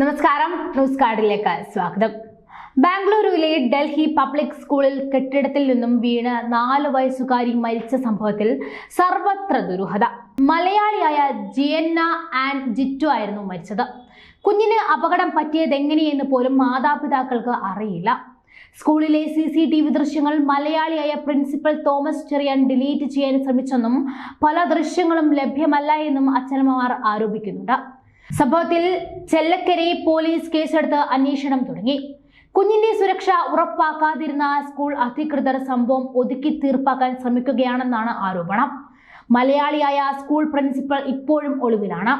നമസ്കാരം. ന്യൂസ് കാർഡിലേക്ക് സ്വാഗതം. ബാംഗ്ലൂരുവിലെ ഡൽഹി പബ്ലിക് സ്കൂളിൽ കെട്ടിടത്തിൽ നിന്നും വീണ് നാല് വയസ്സുകാരി മരിച്ച സംഭവത്തിൽ സർവത്ര ദുരൂഹത. മലയാളിയായ ജിയന്ന ആൻഡ് ജിറ്റു ആയിരുന്നു മരിച്ചത്. കുഞ്ഞിന് അപകടം പറ്റിയത് എങ്ങനെയെന്ന് പോലും മാതാപിതാക്കൾക്ക് അറിയില്ല. സ്കൂളിലെ സി സി ടി വി ദൃശ്യങ്ങൾ മലയാളിയായ പ്രിൻസിപ്പൽ തോമസ് ചെറിയാൻ ഡിലീറ്റ് ചെയ്യാൻ ശ്രമിച്ചെന്നും പല ദൃശ്യങ്ങളും ലഭ്യമല്ല എന്നും അച്ഛനമ്മമാർ ആരോപിക്കുന്നുണ്ട്. സംഭവത്തിൽ ചെല്ലക്കരെ പോലീസ് കേസെടുത്ത് അന്വേഷണം തുടങ്ങി. കുഞ്ഞിന്റെ സുരക്ഷ ഉറപ്പാക്കാതിരുന്ന സ്കൂൾ അധികൃതർ സംഭവം ഒതുക്കി തീർപ്പാക്കാൻ ശ്രമിക്കുകയാണെന്നാണ് ആരോപണം. മലയാളിയായ സ്കൂൾ പ്രിൻസിപ്പൽ ഇപ്പോഴും ഒളിവിലാണ്.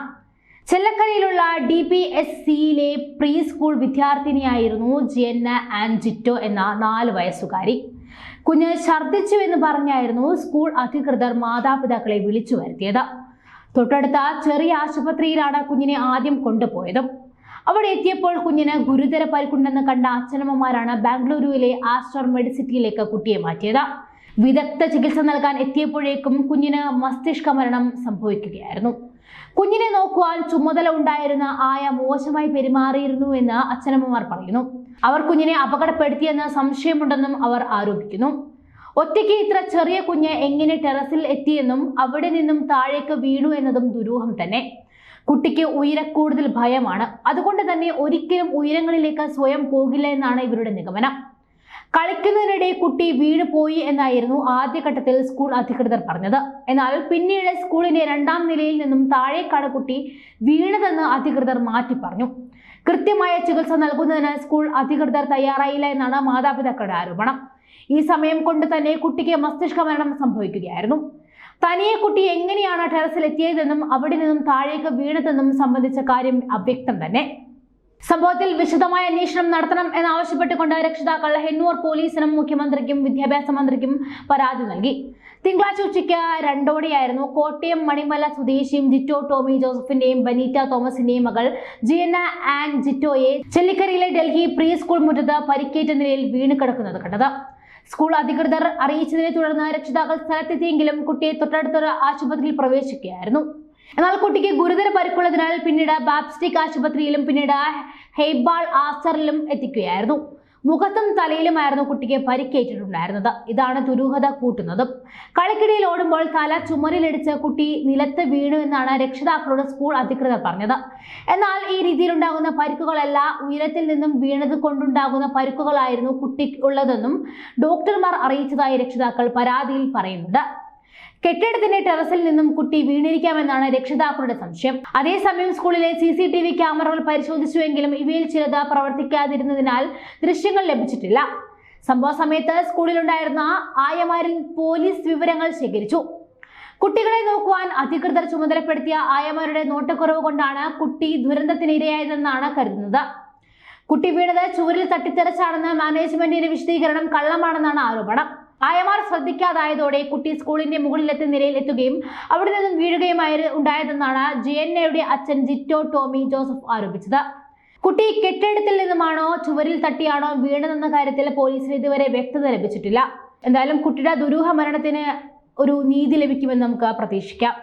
ചെല്ലക്കരയിലുള്ള ഡി പി എസ് സിയിലെ പ്രീ സ്കൂൾ വിദ്യാർത്ഥിനിയായിരുന്നു ജിയന്ന ആൻജിറ്റോ എന്ന നാല് വയസ്സുകാരി. കുഞ്ഞ് ഛർദ്ദിച്ചു എന്ന് പറഞ്ഞായിരുന്നു സ്കൂൾ അധികൃതർ മാതാപിതാക്കളെ വിളിച്ചു വരുത്തിയത്. തൊട്ടടുത്ത ചെറിയ ആശുപത്രിയിലാണ് കുഞ്ഞിനെ ആദ്യം കൊണ്ടുപോയതും. അവിടെ എത്തിയപ്പോൾ കുഞ്ഞിന് ഗുരുതര പരിക്കുണ്ടെന്ന് കണ്ട അച്ഛനമ്മമാരാണ് ബാംഗ്ലൂരുവിലെ ആസ്റ്റർ മെഡിസിറ്റിയിലേക്ക് കുട്ടിയെ മാറ്റിയത്. വിദഗ്ധ ചികിത്സ നൽകാൻ എത്തിയപ്പോഴേക്കും കുഞ്ഞിന് മസ്തിഷ്ക മരണം സംഭവിക്കുകയായിരുന്നു. കുഞ്ഞിനെ നോക്കുവാൻ ചുമതല ഉണ്ടായിരുന്ന ആയ മോശമായി പെരുമാറിയിരുന്നു എന്ന് അച്ഛനമ്മമാർ പറയുന്നു. അവർ കുഞ്ഞിനെ അപകടപ്പെടുത്തിയെന്ന് സംശയമുണ്ടെന്നും അവർ ആരോപിക്കുന്നു. ഒറ്റയ്ക്ക് ഇത്ര ചെറിയ കുഞ്ഞ് എങ്ങനെ ടെറസിൽ എത്തിയെന്നും അവിടെ നിന്നും താഴേക്ക് വീണു എന്നതും ദുരൂഹം തന്നെ. കുട്ടിക്ക് ഉയരക്കൂടുതൽ ഭയമാണ്. അതുകൊണ്ട് തന്നെ ഒരിക്കലും ഉയരങ്ങളിലേക്ക് സ്വയം പോകില്ല എന്നാണ് ഇവരുടെ നിഗമനം. കളിക്കുന്നതിനിടെ കുട്ടി വീണ് പോയി എന്നായിരുന്നു ആദ്യഘട്ടത്തിൽ സ്കൂൾ അധികൃതർ പറഞ്ഞത്. എന്നാൽ പിന്നീട് സ്കൂളിന്റെ രണ്ടാം നിലയിൽ നിന്നും താഴേക്കാണ് കുട്ടി വീണതെന്ന് അധികൃതർ മാറ്റി പറഞ്ഞു കൃത്യമായ ചികിത്സ നൽകുന്നതിന് സ്കൂൾ അധികൃതർ തയ്യാറായില്ല എന്നാണ് മാതാപിതാക്കളുടെ ആരോപണം. ഈ സമയം കൊണ്ട് തന്നെ കുട്ടിക്ക് മസ്തിഷ്ക മരണം സംഭവിക്കുകയായിരുന്നു. തനിയെ കുട്ടി എങ്ങനെയാണ് ടെറസിൽ എത്തിയതെന്നും അവിടെ നിന്നും താഴേക്ക് വീണതെന്നും സംബന്ധിച്ച കാര്യം അവ്യക്തം തന്നെ. സംഭവത്തിൽ വിശദമായ അന്വേഷണം നടത്തണം എന്നാവശ്യപ്പെട്ടുകൊണ്ട് രക്ഷിതാക്കൾ ഹെന്നൂർ പോലീസിനും മുഖ്യമന്ത്രിക്കും വിദ്യാഭ്യാസ മന്ത്രിക്കും പരാതി നൽകി. തിങ്കളാഴ്ച ഉച്ചയ്ക്ക് രണ്ടോടെയായിരുന്നു കോട്ടയം മണിമല സ്വദേശിയും ജിറ്റോ ടോമി ജോസഫിന്റെയും ബനീറ്റ തോമസിന്റെയും മകൾ ജിയന ആൻഡ് ജിറ്റോയെ ചെല്ലിക്കരയിലെ ഡൽഹി പ്രീ സ്കൂൾ മുറ്റത്ത് പരിക്കേറ്റ നിലയിൽ വീണ് കിടക്കുന്നത് കണ്ടത്. സ്കൂൾ അധികൃതർ അറിയിച്ചതിനെ തുടർന്ന് രക്ഷിതാക്കൾ സ്ഥലത്തെത്തിയെങ്കിലും കുട്ടിയെ തൊട്ടടുത്തൊരു ആശുപത്രിയിൽ പ്രവേശിക്കുകയായിരുന്നു. എന്നാൽ കുട്ടിക്ക് ഗുരുതര പരിക്കുള്ളതിനാൽ പിന്നീട് ബാപ്സ്റ്റിക് ആശുപത്രിയിലും പിന്നീട് ഹെയ്ബാൾ ആസ്റ്ററിലും എത്തിക്കുകയായിരുന്നു. മുഖത്തും തലയിലുമായിരുന്നു കുട്ടിക്ക് പരിക്കേറ്റിട്ടുണ്ടായിരുന്നത്. ഇതാണ് ദുരൂഹത കൂട്ടുന്നത്. കളിക്കിടയിൽ ഓടുമ്പോൾ തല ചുമരിലിടിച്ച് കുട്ടി നിലത്ത് വീണു എന്നാണ് രക്ഷിതാക്കളോട് സ്കൂൾ അധികൃതർ പറഞ്ഞത്. എന്നാൽ ഈ രീതിയിലുണ്ടാകുന്ന പരിക്കുകളല്ല ഉയരത്തിൽ നിന്നും വീണത് കൊണ്ടുണ്ടാകുന്ന പരിക്കുകളായിരുന്നു കുട്ടിക്ക് ഉള്ളതെന്നും ഡോക്ടർമാർ അറിയിച്ചതായി രക്ഷിതാക്കൾ പരാതിയിൽ പറയുന്നുണ്ട്. കെട്ടിടത്തിന്റെ ടെറസിൽ നിന്നും കുട്ടി വീണിരിക്കാമെന്നാണ് രക്ഷിതാക്കളുടെ സംശയം. അതേസമയം സ്കൂളിലെ സി സി ടി വി ക്യാമറകൾ പരിശോധിച്ചുവെങ്കിലും ഇവയിൽ ചിലത് പ്രവർത്തിക്കാതിരുന്നതിനാൽ ദൃശ്യങ്ങൾ ലഭിച്ചിട്ടില്ല. സംഭവ സമയത്ത് സ്കൂളിലുണ്ടായിരുന്ന ആയമാരിൽ പോലീസ് വിവരങ്ങൾ ശേഖരിച്ചു. കുട്ടികളെ നോക്കുവാൻ അധികൃതർ ചുമതലപ്പെടുത്തിയ ആയമാരുടെ നോട്ടക്കുറവ് കൊണ്ടാണ് കുട്ടി ദുരന്തത്തിനിരയായതെന്നാണ് കരുതുന്നത്. കുട്ടി വീണത് ചുവരിൽ തട്ടിത്തെറിച്ചാണെന്ന് മാനേജ്മെന്റിന്റെ വിശദീകരണം കള്ളമാണെന്നാണ് ആരോപണം. ആയമാർ ശ്രദ്ധിക്കാതായതോടെ കുട്ടി സ്കൂളിന്റെ മുകളിലെത്തി നിലയിൽ എത്തുകയും അവിടെ നിന്നും വീഴുകയുമായി ഉണ്ടായതെന്നാണ് ജി എൻ എയുടെ അച്ഛൻ ജിറ്റോ ടോമി ജോസഫ് ആരോപിച്ചത്. കുട്ടി കെട്ടിടത്തിൽ നിന്നുമാണോ ചുവരിൽ തട്ടിയാണോ വീണതെന്ന കാര്യത്തിൽ പോലീസിന് ഇതുവരെ വ്യക്തത ലഭിച്ചിട്ടില്ല. എന്തായാലും കുട്ടിയുടെ ദുരൂഹ മരണത്തിന് ഒരു നീതി ലഭിക്കുമെന്ന് നമുക്ക് പ്രതീക്ഷിക്കാം.